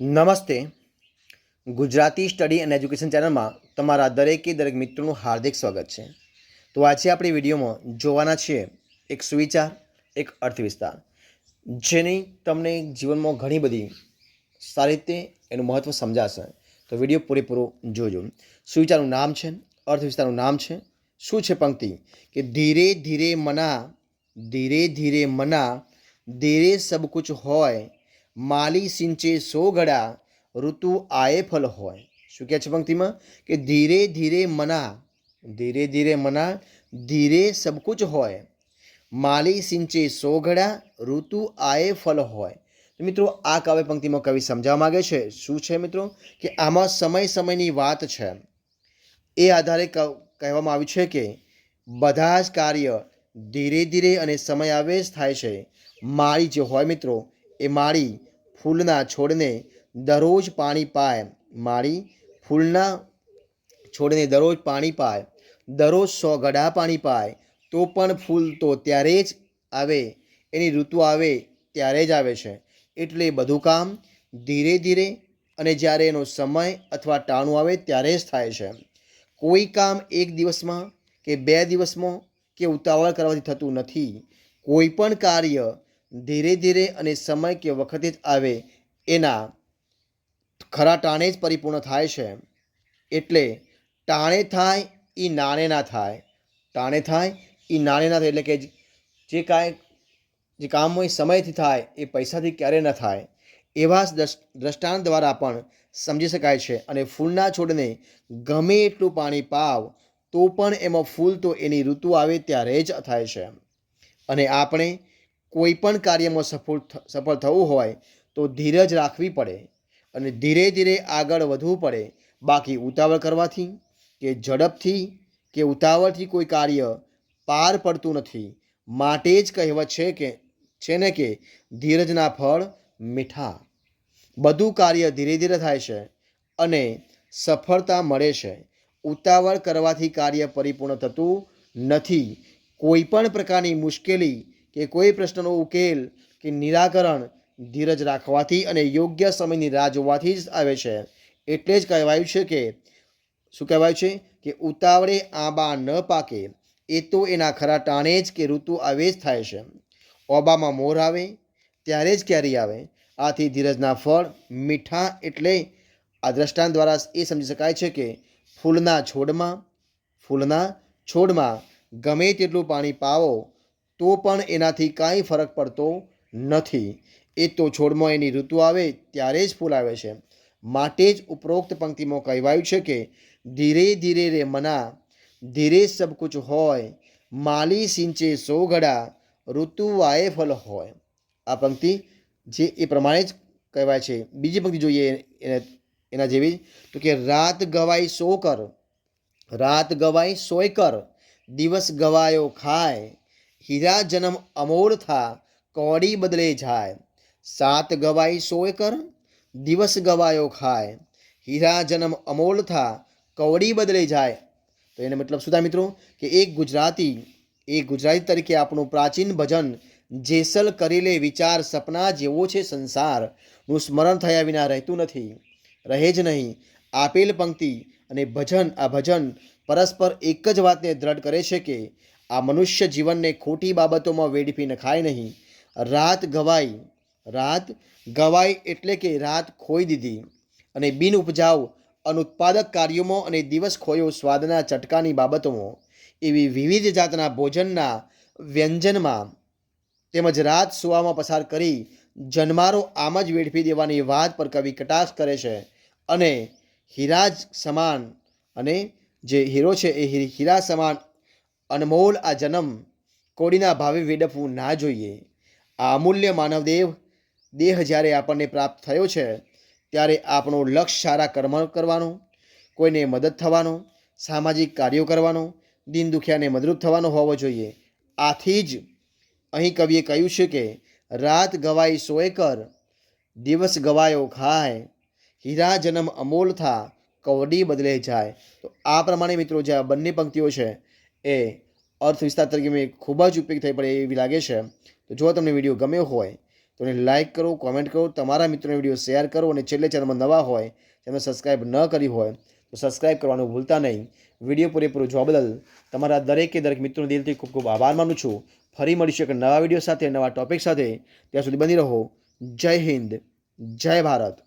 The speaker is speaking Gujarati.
નમસ્તે. ગુજરાતી સ્ટડી એન્ડ એજ્યુકેશન ચેનલમાં તમારા દરેકે દરેક મિત્રોનું હાર્દિક સ્વાગત છે. તો આજે આપણે વિડીયોમાં જોવાના છીએ એક સુવિચાર, એક અર્થવિસ્તાર, જેની તમને જીવનમાં ઘણી બધી સારી રીતે એનું મહત્ત્વ સમજાશે. તો વીડિયો પૂરેપૂરો જોજો. સુવિચારનું નામ છે, અર્થવિસ્તારનું નામ છે. શું છે પંક્તિ? કે ધીરે ધીરે મના, ધીરે ધીરે મના, ધીરે સબ કુછ હોય માલી સિંચે સો ઘડા ઋતુ આયે ફલ હોય. શું કહે છે પંક્તિમાં? કે ધીરે ધીરે મના, ધીરે ધીરે મના, ધીરે સબકુચ હોય. માલી સિંચે સો ઘડા ઋતુ આયે ફલ હોય. તો મિત્રો, આ કાવ્ય પંક્તિમાં કવિ સમજાવવા માગે છે. શું છે મિત્રો? કે આમાં સમય સમયની વાત છે. એ આધારે કહેવામાં આવ્યું છે કે બધા જ કાર્ય ધીરે ધીરે અને સમય આવે જ થાય છે. માળી જે હોય મિત્રો એ માળી ફૂલના છોડને દરરોજ પાણી પાય. માળી ફૂલના છોડને દરરોજ પાણી પાય. દરરોજ સો ગડા પાણી પાય. તો પણ ફૂલ તો ત્યારે જ આવે, એની ઋતુ આવે ત્યારે જ આવે છે. એટલે બધું કામ ધીરે ધીરે અને જ્યારે એનો સમય અથવા ટાણું આવે ત્યારે જ થાય છે. કોઈ કામ એક દિવસમાં કે બે દિવસમાં કે ઉતાવળ કરવાથી થતું નથી. કોઈ પણ કાર્ય ધીરે ધીરે અને સમય કે વખતે જ આવે, એના ખરા ટાણે જ પરિપૂર્ણ થાય છે. એટલે ટાણે થાય એ નાણે ના થાય. ટાણે થાય એ નાણે ના થાય એટલે કે જે કાંઈ, જે કામ હોય સમયથી થાય એ પૈસાથી ક્યારે ન થાય. એવા દ્રષ્ટાંત દ્વારા પણ સમજી શકાય છે. અને ફૂલના છોડને ગમે એટલું પાણી પાવ, તો પણ એમાં ફૂલ તો એની ઋતુ આવે ત્યારે જ થાય છે. અને આપણે કોઈ પણ કાર્યમાં સફળ સફળ થવું હોય તો ધીરજ રાખવી પડે અને ધીરે ધીરે આગળ વધવું પડે. બાકી ઉતાવળ કરવાથી કે ઝડપથી કે ઉતાવળથી કોઈ કાર્ય પાર પડતું નથી. માટે જ કહેવત છે કે, છે ને કે ધીરજના ફળ મીઠા. બધું કાર્ય ધીરે ધીરે થાય છે અને સફળતા મળે છે. ઉતાવળ કરવાથી કાર્ય પરિપૂર્ણ થતું નથી. કોઈ પણ પ્રકારની મુશ્કેલી કે કોઈ પ્રશ્નનો ઉકેલ કે નિરાકરણ ધીરજ રાખવાથી અને યોગ્ય સમયની રાહ જોવાથી જ આવે છે. એટલે જ કહેવાયું છે કે, શું કહેવાયું છે? કે ઉતાવળે આંબા ન પાકે, એ તો એના ખરા ટાણે જ કે ઋતુ આવે જ થાય છે. ઓબામાં મોર આવે, ત્યારે જ કેરી આવે. આથી ધીરજના ફળ મીઠા એટલે આ દ્રષ્ટાંત દ્વારા એ સમજી શકાય છે કે ફૂલના છોડમાં ફૂલના છોડમાં ગમે તેટલું પાણી પાવો તો પણ એનાથી કાંઈ ફરક પડતો નથી. એ તો છોડમાં એની ઋતુ આવે ત્યારે જ ફૂલ આવે છે. માટે જ ઉપરોક્ત પંક્તિમાં કહેવાયું છે કે ધીરે ધીરે રે મના, ધીરે સબ કુછ હોય, માલી સિંચે સો ઘડા, ઋતુ વાએ ફલ હોય. આ પંક્તિ જે એ પ્રમાણે જ કહેવાય છે. બીજી પંક્તિ જોઈએ એને, એના જેવી તો કે રાત ગવાઈ સો કર, રાત ગવાઈ સોય કર, દિવસ ગવાયો ખાય હીરા જન્મ અમોલ થા, કૌડી બદલે જાય. સાત ગવાઈ સોય કર દિવસ ગવાયો ખાય. હીરા જન્મ અમોલ થા, કૌડી બદલે જાય. તો એને મતલબ શું થાય મિત્રો? કે એક ગુજરાતી એક ગુજરાતી તરીકે આપણું પ્રાચીન ભજન જેસલ કરી લે વિચાર સપના જેવો છે સંસારનું સ્મરણ થયા વિના રહેતું નથી. રહે જ નહીં. આપેલ પંક્તિ અને ભજન, આ ભજન પરસ્પર એક જ વાતને દ્રઢ કરે છે કે આ મનુષ્ય જીવનને ખોટી બાબતોમાં વેડફી નખાય નહીં. રાત ગવાઈ રાત ગવાઈ એટલે કે રાત ખોઈ દીધી અને બિન ઉપજાઉ અનુત્પાદક કાર્યોમાં અને દિવસ ખોયો સ્વાદના ચટકાની બાબતોમાં. એવી વિવિધ જાતના ભોજનના વ્યંજનમાં તેમજ રાત સુવામાં પસાર કરી જન્મારો આમ જ વેડફી દેવાની વાત પર કવિ કટાક્ષ કરે છે અને હીરા જ સમાન અને જે હીરો છે એ હીરા સમાન અનમોલ આ જન્મ કોડીના ભાવે વેડફવું ના જોઈએ. આ અમૂલ્ય માનવદેવ દેહ જ્યારે આપણને પ્રાપ્ત થયો છે, ત્યારે આપણો લક્ષ્ય સારા કર્મ કરવાનો, કોઈને મદદ થવાનો, સામાજિક કાર્યો કરવાનો, દિન દુખિયાને મદરૂપ થવાનો હોવો જોઈએ. આથી જ અહીં કવિએ કહ્યું છે કે, રાત ગવાઈ સોય કર, દિવસ ગવાયો ખાય. હીરા જન્મ અમોલ થા, કવડી બદલે જાય. તો આ પ્રમાણે મિત્રો, જે આ બંને પંક્તિઓ છે એ અર્થ વિસ્તાર તરીકે મેં ખૂબ જ ઉપયોગ થઈ પડે એવી લાગે છે. તો જો તમને વીડિયો ગમ્યો હોય, તો એને લાઇક કરો, કોમેન્ટ કરો, તમારા મિત્રોને વીડિયો શેર કરો અને છેલ્લે ચેનલમાં નવા હોય, ચેનલ સબસ્ક્રાઈબ ન કરી હોય, તો સબસ્ક્રાઈબ કરવાનું ભૂલતા નહીં. વીડિયો પૂરેપૂરો જોવા બદલ તમારા દરેકે દરેક મિત્રોને દિલથી ખૂબ ખૂબ આભાર માનું છું. ફરી મળીશું એક નવા વીડિયો સાથે, નવા ટોપિક સાથે. ત્યાં સુધી બની રહો. જય હિન્દ. જય ભારત.